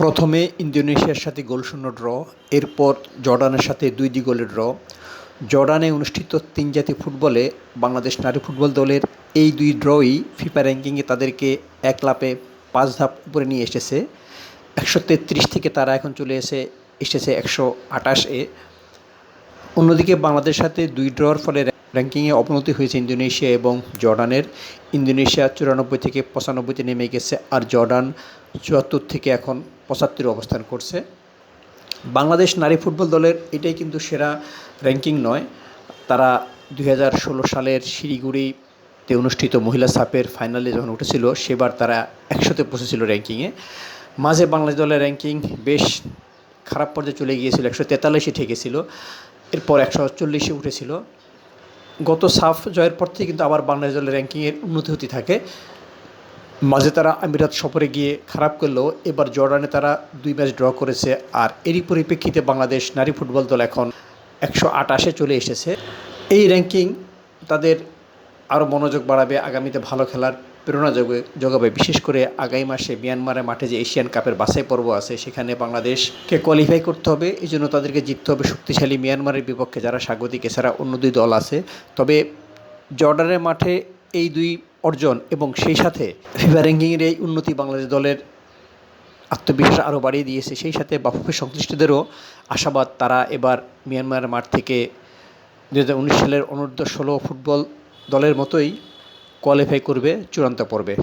প্রথমে ইন্দোনেশিয়ার সাথে গোলশূন্য ড্র, এরপর জর্ডানের সাথে দুই দুই গোলের ড্র। জর্ডানে অনুষ্ঠিত তিন জাতীয় ফুটবলে বাংলাদেশ নারী ফুটবল দলের এই দুই ড্রই ফিফা র্যাঙ্কিংয়ে তাদেরকে এক লাপে পাঁচ ধাপ উপরে নিয়ে এসেছে। একশো তেত্রিশ থেকে তারা এখন চলে এসে, এসেছে একশো আটাশ এ। অন্যদিকে বাংলাদেশের সাথে দুই ড্রর ফলে র্যাঙ্কিংয়ে অবনতি হয়েছে ইন্দোনেশিয়া এবং জর্ডানের। ইন্দোনেশিয়া চুরানব্বই থেকে পঁচানব্বইতে নেমে গেছে আর জর্ডান চুয়াত্তর থেকে এখন পঁচাত্তরে অবস্থান করছে। বাংলাদেশ নারী ফুটবল দলের এটাই কিন্তু সেরা র্যাঙ্কিং নয়। তারা দুই হাজার ষোলো সালের শিলিগুড়িতে অনুষ্ঠিত মহিলা সাপের ফাইনালে যখন উঠেছিল, সেবার তারা একশোতে পৌঁছেছিল র্যাঙ্কিংয়ে মাঝে বাংলাদেশ দলের র্যাঙ্কিং বেশ খারাপ পর্যায়ে চলে গিয়েছিল, একশো তেতাল্লিশে ঠেকেছিল, এরপর একশো চল্লিশে উঠেছিল। গত সাফ জয়ের পর থেকে কিন্তু আবার বাংলাদেশ দলের র্যাঙ্কিংয়ের উন্নতি হতে থাকে। মাঝে তারা আমিরাত সফরে গিয়ে খারাপ করলেও এবার জর্ডানে তারা দুই ম্যাচ ড্র করেছে। আর এরই পরিপ্রেক্ষিতে বাংলাদেশ নারী ফুটবল দল এখন একশো আটাশে চলে এসেছে। এই র্যাঙ্কিং তাদের আরও মনোযোগ বাড়াবে আগামীতে ভালো খেলার প্রেরণা যোগে যোগাবে। বিশেষ করে আগামী মাসে মিয়ানমারের মাঠে যে এশিয়ান কাপের বাছাই পর্ব আছে, সেখানে বাংলাদেশকে কোয়ালিফাই করতে হবে। এই জন্য তাদেরকে জিততে হবে শক্তিশালী মিয়ানমারের বিপক্ষে যারা স্বাগতিক, এছাড়া অন্য দুই দল আছে। তবে জর্ডানের মাঠে এই দুই অর্জন এবং সেই সাথে ফিফা র্যাঙ্কিংয়ের এই উন্নতি বাংলাদেশ দলের আত্মবিশ্বাস আরও বাড়িয়ে দিয়েছে, সেই সাথে বাফুফে সংশ্লিষ্টদেরও আশাবাদ তারা এবার মিয়ানমারের মাঠ থেকে দু হাজার উনিশ সালের অনূর্ধ্ব ষোলো ফুটবল দলের মতোই কোয়ালিফাই করবে চূড়ান্ত পর্বে।